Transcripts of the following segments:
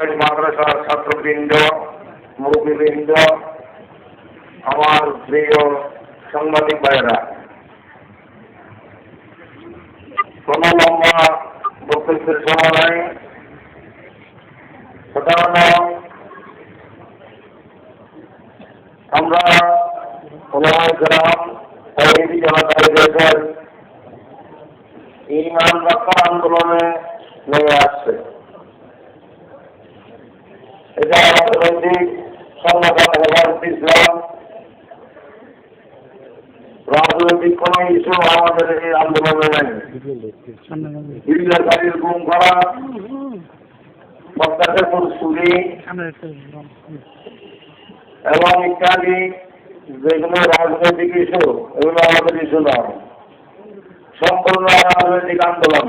মাদ্রাসার ছাত্রবৃন্দ, মুরব্বীবৃন্দ, আমার প্রিয় সাংবাদিক ভাইয়েরা। কোনো লম্বা বক্তব্যের সময় নাই সাধারণ আমরা গ্রাম জনতা ইমান রক্ষা আন্দোলনে রাজনৈতিক ইস্যু আমাদের এই এবং ইত্যাদি যেগুলো রাজনৈতিক ইস্যু এগুলো আমাদের ইস্যু নয় সম্পূর্ণ রাজনৈতিক আন্দোলন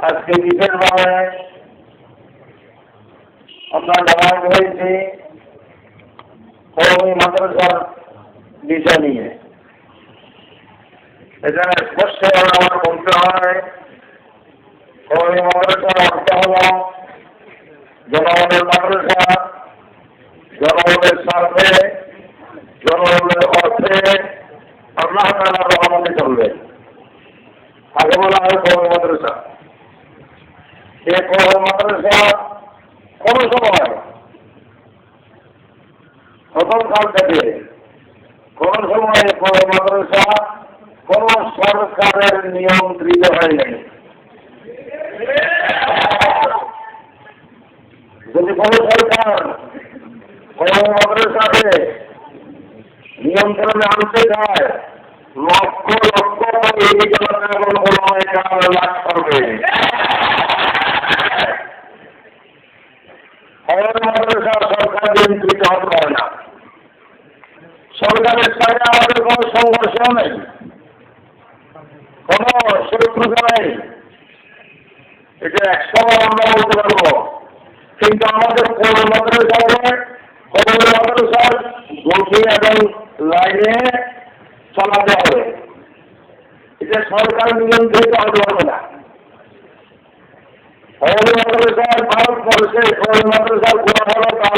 আজকে বিশেষভাবে আমরা জানাই হয়েছি কৌমি মাদ্রাসার বিষয় নিয়ে। এখানে স্পষ্ট আমার বলতে হয় কৌমি মাদ্রাসার অর্থ হল জনগণের মাদ্রাসা, জনগণের স্বার্থে জনগণের অর্থে আল্লাহ তালার রহমতে চলবে। আগে বলা হয় কৌমি মাদ্রাসা। এই কৌমি মাদ্রাসা কোন সময় প্রথম কাল থেকে কোন সময় কোন মাদ্রাসা কোন সরকারের নিয়ন্ত্রিত হয় নাই যদি কোন সরকার কোন মাদ্রাসাকে নিয়ন্ত্রণে আনতে চায়, লক্ষ লক্ষ এই জনতার লাভ করবে আমাদের মাদ্রাসা সরকার নিয়ন্ত্রিত হতে না। সরকারের সাথে আমাদের কোনো সংঘর্ষ নেই। কোনো শত্রুতা নেই। এটা একসময় আমরা বলতে পারব। কিন্তু আমাদের কোন মাদ্রাসা হবে কোন মাদ্রাসার গতি এবং লাইনে চালাতে হবে। এটা সরকার নিয়ন্ত্রিত হতে পারবে না। কৌমি মাদ্রাসার গোড়া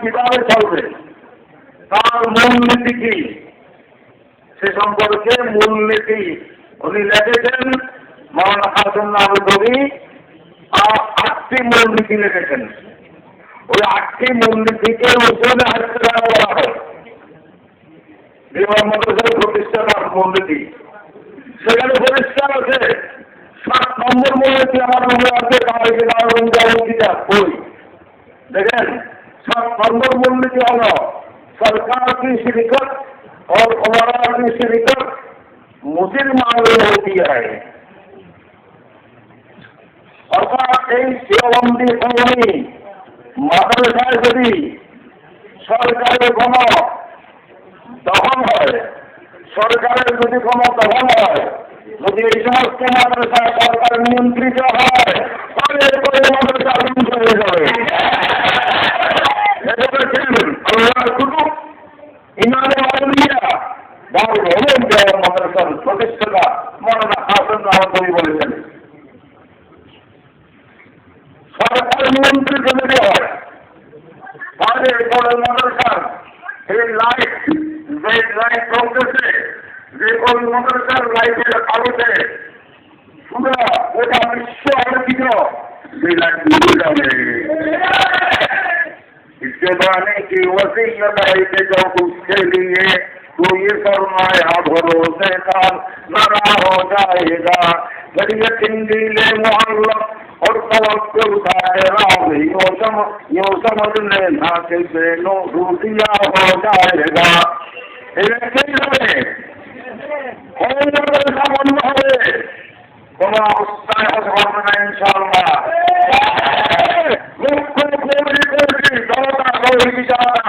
কীভাবে চলবে? তার মূলনীতি কি? সে সম্পর্কে মূলনীতি উনি লিখেছেন মৌলানা হাসান নবী আটটি মূলনীতি লিখেছেন। ওই আটটি মূলনীতিকে উসুলে হাসতে বলা হয়। বিমান মাদ্রাসার প্রতিষ্ঠাতার মূলনীতি সেখানে পরিষ্কার আছে সাত নম্বর মূলনীতি আমার মনে আছে কিতাব বই। দেখেন সাত নম্বর মূলনীতি হল সরকার की शिरकत और हमारा की शिरकत मुसलमान में होती है অর্থাৎ এই শিরবন্দি কমনি মাদ্রাসায় যদি সরকারের কোন দখল হয় সরকারের যদি কোন দখল হয় যদি এই সমস্ত মাদ্রাসা সরকার নিয়ন্ত্রিত হয় তাহলে করে মাদ্রাসা ধ্বংস হয়ে যাবে কোনো মাদ্রাসার এই লাইট যে লাইট চলতেছে যে কোনো মাদ্রাসার লাইটের আলোতে পুরো ওটা বিশ্ব আলোকিত সেই লাইট নিয়ে যাবে اتباعنے کی وسیعت ہے کہ جو اس کے لیے تو یہ فرمایا بھروسے کا ذرا ہو جائے گا ذریعہ تنجیل معلق والتوكل سائرا يوسم يوسم للناس بين روسيا وجائزة এটা সেই হবে অন্যদের সামান্য হবে কোন অবস্থায় হতে পারবে না ইনশাল্লাহ মুখ্য কর্মী কর্মী জনতা কর্মী বিচারতা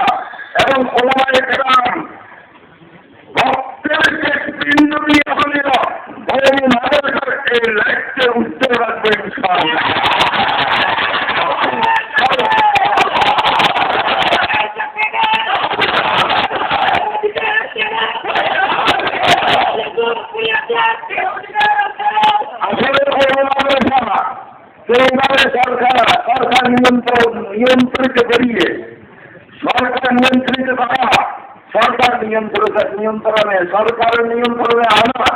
নিয়ন্ত্রিত করিয়ে সরকার নিয়ন্ত্রিত করা, সরকার নিয়ন্ত্রিত নিয়ন্ত্রণে, সরকারের নিয়ন্ত্রণে আনা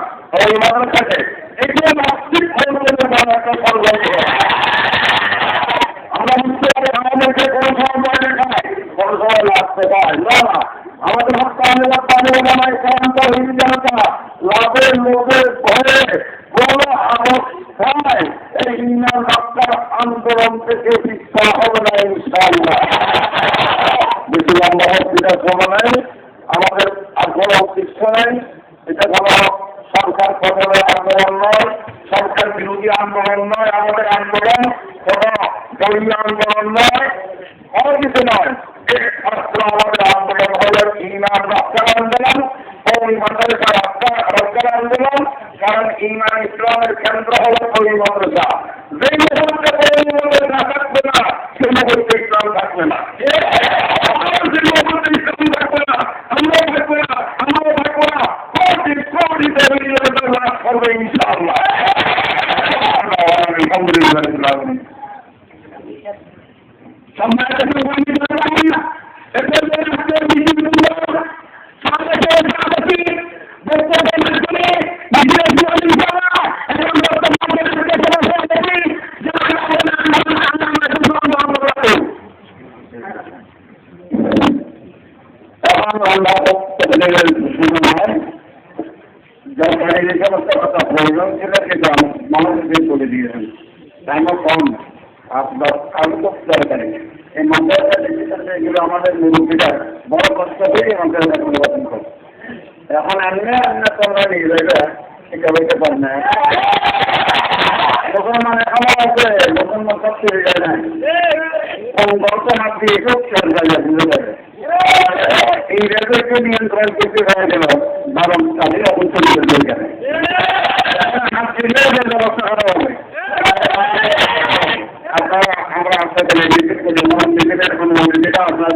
সর্বত্র আমরা আমাদেরকে কোনো সময় দেখায় কোনো সময় পায় না। আমাদের হকানে হকানে ওলামায় ক্রান্ত হয়ে জনতা, লাভের ভয়ে কোনো এই ইনার আন্দোলন থেকে পিছা হবে না ইনশাআল্লাহ বেশি লম্বা হস্পিটাল সময় নেই আমাদের আর কোনো উদ্দেশ্য নেই এটা কোনো সরকার পতনের আন্দোলন নয় সরকার বিরোধী আন্দোলন নয় আমাদের আন্দোলন কোনো দলীয় আন্দোলন নয় কোনো কিছু নয় আমাদের আন্দোলন হল ইমান রক্ষার আন্দোলন ওই মাদ্রাসা রক্ষা রক্ষার আন্দোলন কারণ ইমান ইসলামের কেন্দ্র হল মাদ্রাসা এখন আমরা বক্তব্যের শুরু হয় যখন এই। সমস্ত কথা প্রয়োজন ছিল সেটা মানুষকে করে দিয়েছেন টাইমও কম আপনার আরও খুব দরকারি এই মাদ্রাসা এগুলো আমাদের মুরব্বীরা বড় কষ্ট করে এই। মাদ্রাসা পরিবর্তন করে এখন এমনি তোমরা যাবে এটা বলতে পার না তখন মানে আমার আছে নতুন মতো চলে যায় না গল্প না দিয়ে খুব চলে যায় বুঝতে পারে রেলওয়েকে নিয়ন্ত্রণ করতে হয়ে গেল বারণ তাদের অবস্থান নিয়ন্ত্রণ করে। হাত দিলেও ব্যবস্থা করা হবে আপনারা যেটা আপনার